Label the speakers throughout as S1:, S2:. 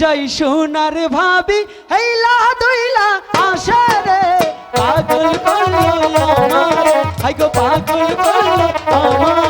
S1: যাই সোনার ভাবি, হইলা দুইলা আসে রে। পাগল করল আমারে। হাই গো, পাগল করল আমারে।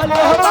S2: ভালো